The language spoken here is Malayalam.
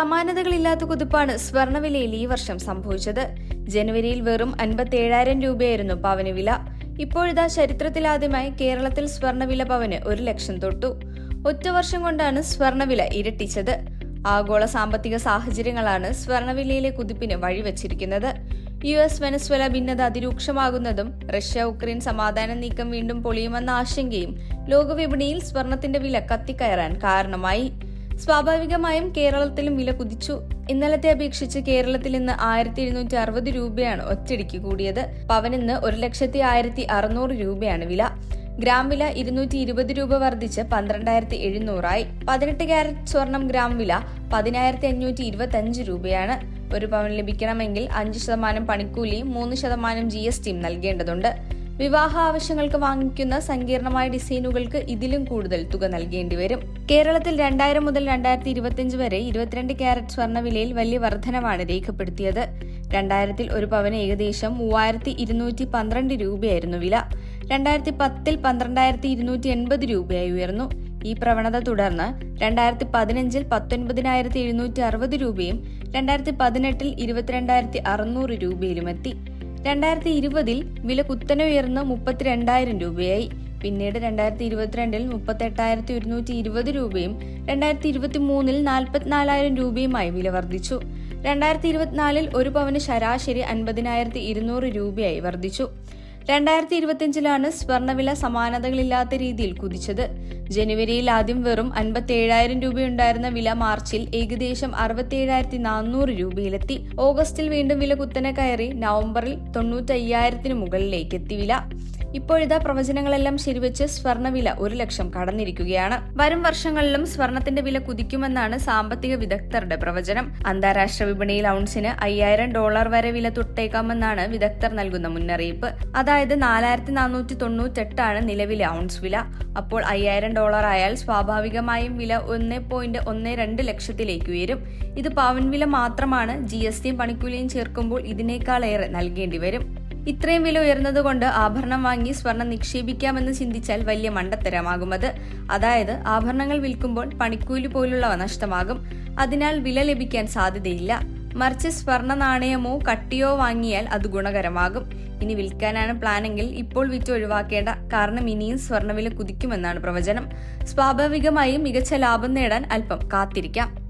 സമാനതകളില്ലാത്ത കുതിപ്പാണ് സ്വർണവിലയിൽ ഈ വർഷം സംഭവിച്ചത്. ജനുവരിയിൽ വെറും അൻപത്തി രൂപയായിരുന്നു പവന് വില. ഇപ്പോഴിതാ ചരിത്രത്തിലാദ്യമായി കേരളത്തിൽ സ്വർണവില പവന് ഒരു ലക്ഷം തൊട്ടു. ഒറ്റ വർഷം കൊണ്ടാണ് സ്വർണവില ഇരട്ടിച്ചത്. ആഗോള സാമ്പത്തിക സാഹചര്യങ്ങളാണ് സ്വർണവിലയിലെ കുതിപ്പിന് വഴിവെച്ചിരിക്കുന്നത്. യു എസ് വെനസ്വല ഭിന്നത അതിരൂക്ഷമാകുന്നതും റഷ്യ ഉക്രൈൻ സമാധാന നീക്കം വീണ്ടും പൊളിയുമെന്ന ആശങ്കയും ലോകവിപണിയിൽ സ്വർണത്തിന്റെ വില കത്തിക്കയറാൻ കാരണമായി. സ്വാഭാവികമായും കേരളത്തിലും വില കുതിച്ചു. ഇന്നലത്തെ അപേക്ഷിച്ച് കേരളത്തിൽ ഇന്ന് ആയിരത്തി എഴുന്നൂറ്റി അറുപത് രൂപയാണ് ഒറ്റടിക്ക് കൂടിയത്. പവനിന്ന് ഒരു ലക്ഷത്തി ആയിരത്തി അറുന്നൂറ് രൂപയാണ് വില. ഗ്രാം വില ഇരുന്നൂറ്റി ഇരുപത് രൂപ വർദ്ധിച്ച് പന്ത്രണ്ടായിരത്തി എഴുന്നൂറായി പതിനെട്ട് ക്യാരറ്റ് സ്വർണം ഗ്രാം വില പതിനായിരത്തി അഞ്ഞൂറ്റി ഇരുപത്തി അഞ്ച് രൂപയാണ്. ഒരു പവൻ ലഭിക്കണമെങ്കിൽ അഞ്ച് ശതമാനം പണിക്കൂലിയും മൂന്ന് ശതമാനം ജി എസ് ടിയും നൽകേണ്ടതുണ്ട്. വിവാഹ ആവശ്യങ്ങൾക്ക് വാങ്ങിക്കുന്ന സങ്കീർണമായ ഡിസൈനുകൾക്ക് ഇതിലും കൂടുതൽ തുക നൽകേണ്ടി വരും. കേരളത്തിൽ രണ്ടായിരം മുതൽ രണ്ടായിരത്തി ഇരുപത്തിയഞ്ച് വരെ ഇരുപത്തിരണ്ട് ക്യാരറ്റ് സ്വർണവിലയിൽ വലിയ വർധനവാണ് രേഖപ്പെടുത്തിയത്. രണ്ടായിരത്തിൽ ഒരു പവന് ഏകദേശം മൂവായിരത്തി ഇരുന്നൂറ്റി പന്ത്രണ്ട് രൂപയായിരുന്നു വില. രണ്ടായിരത്തി പത്തിൽ പന്ത്രണ്ടായിരത്തി ഇരുന്നൂറ്റി എൺപത് രൂപയായി ഉയർന്നു. ഈ പ്രവണത തുടർന്ന് രണ്ടായിരത്തി പതിനഞ്ചിൽ പത്തൊൻപതിനായിരത്തി എഴുന്നൂറ്റി അറുപത് രൂപയും രണ്ടായിരത്തി പതിനെട്ടിൽ ഇരുപത്തിരണ്ടായിരത്തി അറുന്നൂറ് രൂപയിലുമെത്തി. രണ്ടായിരത്തി ഇരുപതിൽ വില കുത്തനെ ഉയർന്ന് മുപ്പത്തിരണ്ടായിരം രൂപയായി. പിന്നീട് രണ്ടായിരത്തി ഇരുപത്തിരണ്ടിൽ മുപ്പത്തി എട്ടായിരത്തി ഒരുന്നൂറ്റി ഇരുപത് രൂപയും രണ്ടായിരത്തി ഇരുപത്തി മൂന്നിൽ നാൽപ്പത്തിനാലായിരം രൂപയുമായി വില വർദ്ധിച്ചു. രണ്ടായിരത്തി ഇരുപത്തിനാലിൽ ഒരു പവന് ശരാശരി അൻപതിനായിരത്തി ഇരുന്നൂറ് രൂപയായി വർദ്ധിച്ചു. രണ്ടായിരത്തി ഇരുപത്തിയഞ്ചിലാണ് സ്വർണവില സമാനതകളില്ലാത്ത രീതിയിൽ കുതിച്ചത്. ജനുവരിയിൽ ആദ്യം വെറും അൻപത്തി ഏഴായിരം രൂപയുണ്ടായിരുന്ന വില മാർച്ചിൽ ഏകദേശം അറുപത്തി ഏഴായിരത്തി നാനൂറ് രൂപയിലെത്തി. ഓഗസ്റ്റിൽ വീണ്ടും വില കുത്തനെ കയറി നവംബറിൽ തൊണ്ണൂറ്റി അയ്യായിരത്തിന് മുകളിലേക്ക് എത്തി വില. ഇപ്പോഴിതാ പ്രവചനങ്ങളെല്ലാം ശരിവെച്ച് സ്വർണവില ഒരു ലക്ഷം കടന്നിരിക്കുകയാണ്. വരും വർഷങ്ങളിലും സ്വർണത്തിന്റെ വില കുതിക്കുമെന്നാണ് സാമ്പത്തിക വിദഗ്ധരുടെ പ്രവചനം. അന്താരാഷ്ട്ര വിപണിയിൽ ഔൺസിന് അയ്യായിരം ഡോളർ വരെ വില തൊട്ടേക്കാമെന്നാണ് വിദഗ്ധർ നൽകുന്ന മുന്നറിയിപ്പ്. അതായത് നാലായിരത്തി നാനൂറ്റി തൊണ്ണൂറ്റെട്ടാണ് നിലവിലെ ഔൺസ് വില. അപ്പോൾ അയ്യായിരം ഡോളർ ആയാൽ സ്വാഭാവികമായും വില ഒന്ന് പോയിന്റ് ഒന്ന് രണ്ട് ലക്ഷത്തിലേക്ക് ഉയരും. ഇത് പവൻ വില മാത്രമാണ്. ജി എസ് ടിയും പണിക്കൂലിയും ചേർക്കുമ്പോൾ ഇതിനേക്കാളേറെ നൽകേണ്ടി വരും. ഇത്രയും വില ഉയർന്നതുകൊണ്ട് ആഭരണം വാങ്ങി സ്വർണം നിക്ഷേപിക്കാമെന്ന് ചിന്തിച്ചാൽ വലിയ മണ്ടത്തരമാകും അത് അതായത് ആഭരണങ്ങൾ വിൽക്കുമ്പോൾ പണിക്കൂലി പോലുള്ളവ നഷ്ടമാകും. അതിനാൽ വില ലഭിക്കാൻ സാധ്യതയില്ല. മറിച്ച് സ്വർണ നാണയമോ കട്ടിയോ വാങ്ങിയാൽ അത് ഗുണകരമാകും. ഇനി വിൽക്കാനാണ് പ്ലാനെങ്കിൽ ഇപ്പോൾ വിറ്റ് ഒഴിവാക്കേണ്ട കാരണം ഇനിയും സ്വർണവില കുതിക്കുമെന്നാണ് പ്രവചനം. സ്വാഭാവികമായും മികച്ച ലാഭം നേടാൻ അല്പം കാത്തിരിക്കാം.